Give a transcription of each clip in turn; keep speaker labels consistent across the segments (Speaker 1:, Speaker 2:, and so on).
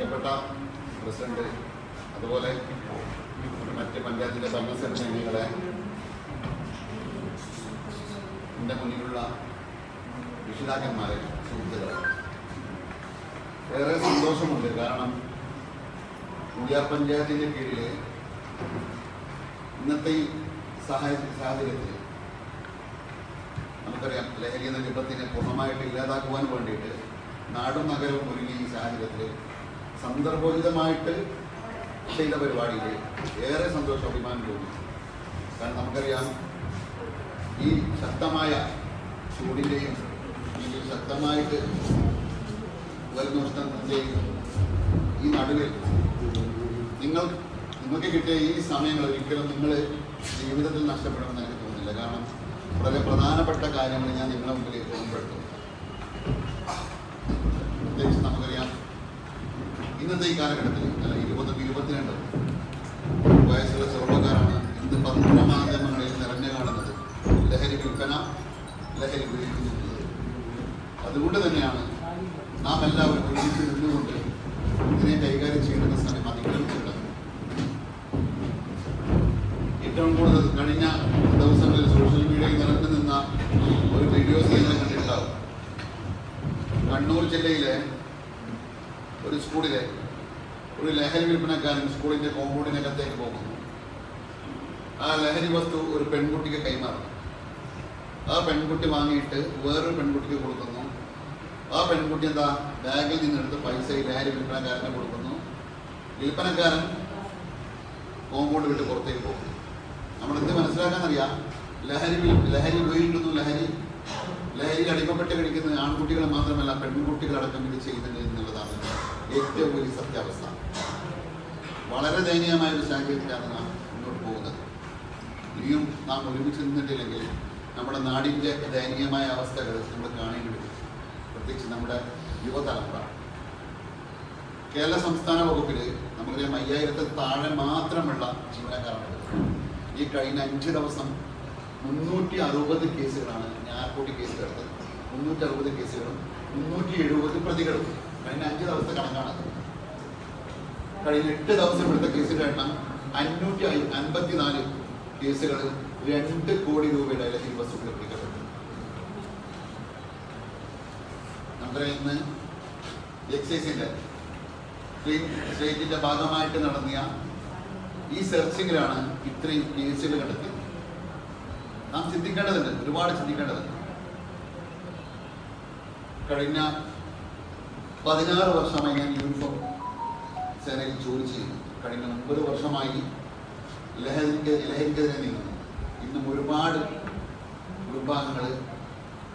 Speaker 1: പ്രിയപ്പെട്ട പ്രസിഡന്റ് അതുപോലെ മറ്റ് പഞ്ചായത്തിന്റെ ഭരണസമിതി അംഗങ്ങളെ എന്റെ മുന്നിലുള്ള രക്ഷിതാക്കന്മാരെ സുഹൃത്തുക്കളെ ഏറെ സന്തോഷമുണ്ട്. കാരണം ഉളിയാർ പഞ്ചായത്തിന്റെ കീഴിൽ ഇന്നത്തെ ഈ സഹായ സാഹചര്യത്തിൽ നമുക്കറിയാം ലഹരി എന്ന വിപത്തിനെ പൂർണമായിട്ട് ഇല്ലാതാക്കുവാൻ വേണ്ടിയിട്ട് നാടും നഗരവും ഒരുങ്ങിയ ഈ സാഹചര്യത്തിൽ സന്ദർഭോചിതമായിട്ട് ചെയ്ത പരിപാടിയിൽ ഏറെ സന്തോഷം അഭിമാനം തോന്നി. കാരണം നമുക്കറിയാം ഈ ശക്തമായ ചൂടിന്റെയും അല്ലെങ്കിൽ ശക്തമായിട്ട് വരുന്ന ഉഷ്ണത്തിന്റെയും ഈ നടുവിൽ നിങ്ങൾ നിങ്ങൾക്ക് കിട്ടിയ ഈ സമയങ്ങൾ ഒരിക്കലും നിങ്ങൾ ജീവിതത്തിൽ നഷ്ടപ്പെടുമെന്ന് എനിക്ക് തോന്നുന്നില്ല. കാരണം വളരെ പ്രധാനപ്പെട്ട കാര്യങ്ങൾ ഞാൻ നിങ്ങളുടെ മുമ്പിൽ ഓർമ്മപ്പെടുത്തും പ്രത്യേകിച്ച് നമുക്കറിയാം ഇന്നത്തെ ഈ കാലഘട്ടത്തിൽ അല്ല ഇരുപത് ഇരുപത്തിരണ്ട് വയസ്സുള്ള ചെറുപ്പക്കാരാണ് ഇന്ന് പത്ര മാധ്യമങ്ങളിൽ നിറഞ്ഞു കാണുന്നത്. ലഹരി വിൽപ്പന ലഹരി ഉപയോഗിക്കുന്നത്. അതുകൊണ്ട് തന്നെയാണ് നാം എല്ലാവരും ഒരുമിച്ച് നിന്നുകൊണ്ട് ഇതിനെ കൈകാര്യം ചെയ്യേണ്ട സമയം അതിക്രമിച്ചിട്ടുള്ളത്. ഏറ്റവും കൂടുതൽ കഴിഞ്ഞ ദിവസങ്ങളിൽ സോഷ്യൽ മീഡിയയിൽ നിറഞ്ഞു നിന്ന ഒരു വീഡിയോസ് നിങ്ങൾ കണ്ടിട്ടുണ്ടാവും. കണ്ണൂർ ജില്ലയിലെ ഒരു സ്കൂളിലെ ഒരു ലഹരി വിൽപ്പനക്കാരൻ സ്കൂളിന്റെ കോമ്പൗണ്ടിനകത്തേക്ക് പോകുന്നു. ആ ലഹരി വസ്തു ഒരു പെൺകുട്ടിക്ക് കൈമാറുന്നു. ആ പെൺകുട്ടി വാങ്ങിയിട്ട് വേറൊരു പെൺകുട്ടിക്ക് കൊടുക്കുന്നു. ആ പെൺകുട്ടി എന്താ? ബാഗിൽ നിന്നെടുത്ത് പൈസ ഈ ലഹരി വിൽപ്പനക്കാരന് കൊടുക്കുന്നു. വിൽപ്പനക്കാരൻ കോമ്പൗണ്ട് വിട്ട് പുറത്തേക്ക് പോകുന്നു. നമ്മൾ എന്ത് മനസ്സിലാക്കാന്നറിയാം? ലഹരി ലഹരി ഉപയോഗിക്കുന്നു ലഹരി ലഹരിയിൽ അടിമപ്പെട്ട് കഴിക്കുന്ന ആൺകുട്ടികൾ മാത്രമല്ല പെൺകുട്ടികളടക്കം ഇത് ചെയ്യുന്നുണ്ട് എന്നുള്ളതാണ് ഏറ്റവും വലിയ സത്യാവസ്ഥ. വളരെ ദയനീയമായ ഒരു സാഹചര്യത്തിലാണ് നാം മുന്നോട്ട് പോകുന്നത്. ഇനിയും നാം ഒരുമിച്ച് നിന്നിട്ടില്ലെങ്കിൽ നമ്മുടെ നാടിന്റെ ദയനീയമായ അവസ്ഥകൾ നമ്മൾ കാണേണ്ടി വരും. പ്രത്യേകിച്ച് നമ്മുടെ യുവതലമുറ. കേരള സംസ്ഥാന വകുപ്പിൽ നമുക്കറിയാം അയ്യായിരത്തിൽ താഴെ മാത്രമുള്ള ജീവനക്കാരാണ് ഈ കഴിഞ്ഞ അഞ്ച് ദിവസം മുന്നൂറ്റി അറുപത് കേസുകളാണ് ഞാർക്കോട്ടി കേസ് എടുത്തത് മുന്നൂറ്റി അറുപത് കേസുകളും മുന്നൂറ്റി എഴുപത് പ്രതികളും കഴിഞ്ഞ അഞ്ച് ദിവസത്തെ കണക്കാണ് കഴിഞ്ഞ എട്ട് ദിവസം എടുത്ത കേസുകളുടെ എണ്ണം അഞ്ഞൂറ്റി അൻപത്തിനാല് കേസുകൾ രണ്ട് കോടി രൂപയുടെ ലഹരി വസ്തുക്കൾ പിടിക്കപ്പെട്ടു നമുക്കറിയാം ഇന്ന് എക്സൈസിന്റെ സ്റ്റേറ്റിന്റെ ഭാഗമായിട്ട് നടത്തിയ ഈ സെർച്ചിങ്ങിലാണ് ഇത്രയും കേസുകൾ കണ്ടെത്തിയത്. നാം ചിന്തിക്കേണ്ടതുണ്ട് ഒരുപാട് ചിന്തിക്കേണ്ടതുണ്ട്. കഴിഞ്ഞ പതിനാറ് വർഷമായി ഞാൻ യൂണിഫോം സേനയിൽ ജോലി ചെയ്യുന്നു. കഴിഞ്ഞ ഒമ്പത് വർഷമായി ലഹരിക്ക് ലഹരിക്കെതിരെ നീങ്ങുന്നു ഇന്നും ഒരുപാട് കുടുംബാംഗങ്ങൾ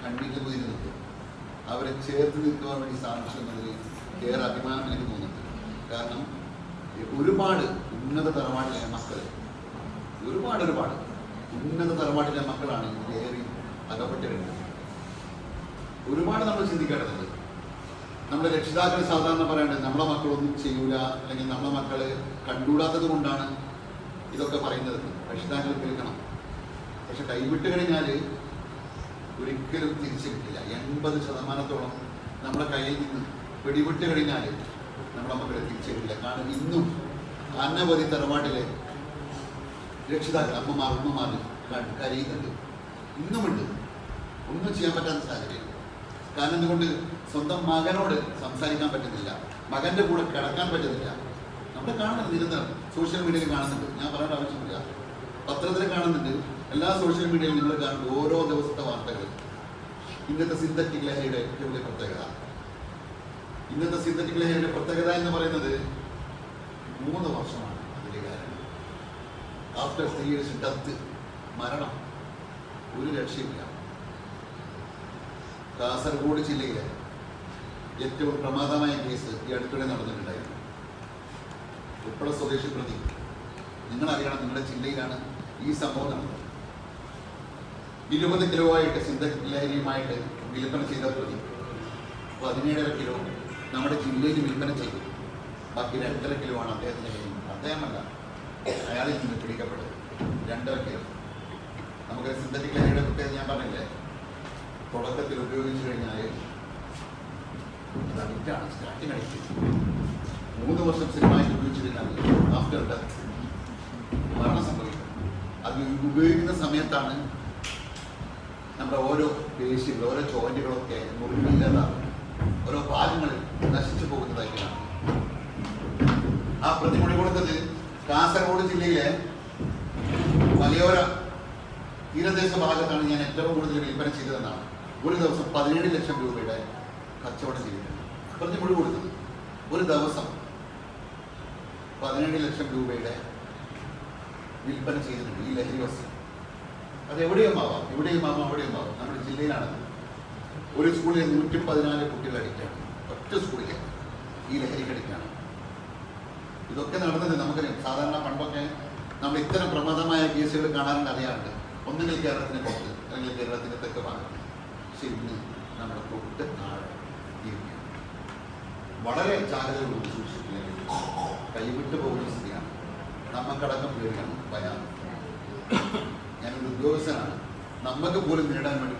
Speaker 1: കണ്ണിക്ക് കുതിരി നിൽക്കും അവരെ ചേർത്ത് നിൽക്കുവാൻ വേണ്ടി സാധിച്ചു എന്നതിൽ ഏറെ അഭിമാനം എനിക്ക് തോന്നുന്നുണ്ട്. കാരണം ഒരുപാട് ഉന്നത തറവാട്ടിലെ മക്കൾ ഒരുപാട് ഒരുപാട് ഉന്നത തറവാട്ടിലെ മക്കളാണ് ഇതിലേറെ അകപ്പെട്ട് കിടക്കുന്നത് ഒരുപാട് നമ്മൾ ചിന്തിക്കേണ്ടതുണ്ട്. നമ്മുടെ രക്ഷിതാക്കൾ സാധാരണ പറയേണ്ടത് നമ്മളെ മക്കളൊന്നും ചെയ്യൂല അല്ലെങ്കിൽ നമ്മളെ മക്കൾ കണ്ടുകൂടാത്തത് കൊണ്ടാണ് ഇതൊക്കെ പറയുന്നത്. രക്ഷിതാക്കൾ കേൾക്കണം. പക്ഷെ കൈവിട്ട് കഴിഞ്ഞാൽ ഒരിക്കലും തിരിച്ചു കിട്ടില്ല. എൺപത് ശതമാനത്തോളം നമ്മുടെ കയ്യിൽ നിന്ന് പിടിവിട്ട് കഴിഞ്ഞാൽ നമ്മളെ മക്കളെ തിരിച്ചു കിട്ടില്ല. കാരണം ഇന്നും അന്നപതി തറവാട്ടിലെ രക്ഷിതാക്കൾ അമ്മമാർ ഉമ്മമാർ ക- കരയുന്നുണ്ട്. ഇന്നുമുണ്ട്. ഒന്നും ചെയ്യാൻ പറ്റാത്ത സാഹചര്യം കാരണം എന്തുകൊണ്ട്? സ്വന്തം മകനോട് സംസാരിക്കാൻ പറ്റുന്നില്ല. മകന്റെ കൂടെ കിടക്കാൻ പറ്റുന്നില്ല. നമ്മൾ കാണുന്നത് നിരന്തരം സോഷ്യൽ മീഡിയയിൽ കാണുന്നുണ്ട്. ഞാൻ പറയേണ്ട ആവശ്യമില്ല. പത്രത്തിൽ കാണുന്നുണ്ട്. എല്ലാ സോഷ്യൽ മീഡിയയിലും നിങ്ങൾ കാണുന്നത് ഓരോ ദിവസത്തെ വാർത്തകൾ ഇന്നത്തെ സിന്തറ്റിക് ലഹരിയുടെ വലിയ പ്രത്യേകത. ഇന്നത്തെ സിന്തറ്റിക് ലഹരിയുടെ പ്രത്യേകത എന്ന് പറയുന്നത് മൂന്ന് വർഷമാണ് അതിന്റെ കാരണം. ആഫ്റ്റർ ത്രീ ഇയേഴ്സ് ഡെത്ത് മരണം ഒരു രക്ഷയില്ല കാസർഗോഡ് ജില്ലയിലെ ഏറ്റവും പ്രമാദമായ കേസ് ഈ അടുത്തിടെ നടന്നിട്ടുണ്ടായിരുന്നു. ഉപ്പള സ്വദേശി പ്രതി നിങ്ങളറിയണം നിങ്ങളുടെ ജില്ലയിലാണ് ഈ സംഭവം നടന്നത്. ഇരുപത് കിലോ ആയിട്ട് സിന്തറ്റിക് ലഹരിയുമായിട്ട് വിൽപ്പന ചെയ്ത പ്രതി പതിനേഴര കിലോ നമ്മുടെ ജില്ലയിൽ വിൽപ്പന ചെയ്തു. ബാക്കി രണ്ടര കിലോ ആണ് അദ്ദേഹത്തിന്റെ കയ്യിൽ അദ്ദേഹമല്ല അയാളിൽ നിന്ന് പിടിക്കപ്പെട്ടത്. രണ്ടര കിലോ. നമുക്ക് സിന്തറ്റിക് ലഹരിയുടെ പ്രത്യേകത ഞാൻ പറഞ്ഞില്ലേ? തുടക്കത്തിൽ ഉപയോഗിച്ചു കഴിഞ്ഞാൽ അത് അഡിക്റ്റാണ് അഡിക്റ്റ് മൂന്ന് വർഷം സ്ഥിരമായിട്ട് കഴിഞ്ഞാൽ ആഫ്റ്റർ ഡെത്ത് മരണം സംഭവിക്കും. അത് ഉപയോഗിക്കുന്ന സമയത്താണ് നമ്മുടെ ഓരോ പേശികൾ ഓരോ ചോദ്യങ്ങളൊക്കെ മുറിവില്ലാതാകും ഓരോ ഭാഗങ്ങൾ നശിച്ചു പോകുന്നതായിട്ടാണ് ആ പ്രതിമൊഴി കൊടുത്തത് കാസർഗോഡ് ജില്ലയിലെ മലയോര തീരദേശ ഭാഗത്താണ് ഞാൻ ഏറ്റവും കൂടുതൽ വിൽപ്പന ചെയ്തതെന്നാണ്. ഒരു ദിവസം പതിനേഴ് ലക്ഷം രൂപയുടെ കച്ചവടം ചെയ്തിട്ടുണ്ട്. പ്രതിമൊഴി കൊടുത്തത് ഒരു ദിവസം പതിനേഴ് ലക്ഷം രൂപയുടെ വിൽപ്പന ചെയ്തിട്ടുണ്ട് ഈ ലഹരി വസ്തു. അത് എവിടെയും ആവാം എവിടെയും ആവാം അവിടെയും ആവാം. നമ്മുടെ ജില്ലയിലാണ് ഒരു സ്കൂളിൽ നൂറ്റി പതിനാല് കുട്ടികൾ അഡിക്റ്റാണ്. ഒറ്റ സ്കൂളിൽ ഈ ലഹരിക്ക് അഡിക്റ്റാണ്. ഇതൊക്കെ നടന്നത് നമുക്കറിയാം. സാധാരണ പണ്ടൊക്കെ നമ്മൾ ഇത്തരം പ്രമാദമായ കേസുകൾ കാണാറുണ്ട് അറിയാറുണ്ട്. ഒന്നുകിൽ കേരളത്തിന് പുറത്ത് അല്ലെങ്കിൽ കേരളത്തിന്റെ തെക്ക് ഭാഗത്ത്. ഇന്ന് നമ്മുടെ തൊട്ട് താഴെ. വളരെ കൊണ്ട് സൂക്ഷിക്കുകയും കൈവിട്ടു പോകുന്ന സ്ഥിതിയാണ്. നമുക്കടക്കം പേടിയാണ് ഭയം ഞാനൊരു ഉദ്യോഗസ്ഥനാണ്. നമുക്ക് പോലും നേടാൻ വേണ്ടി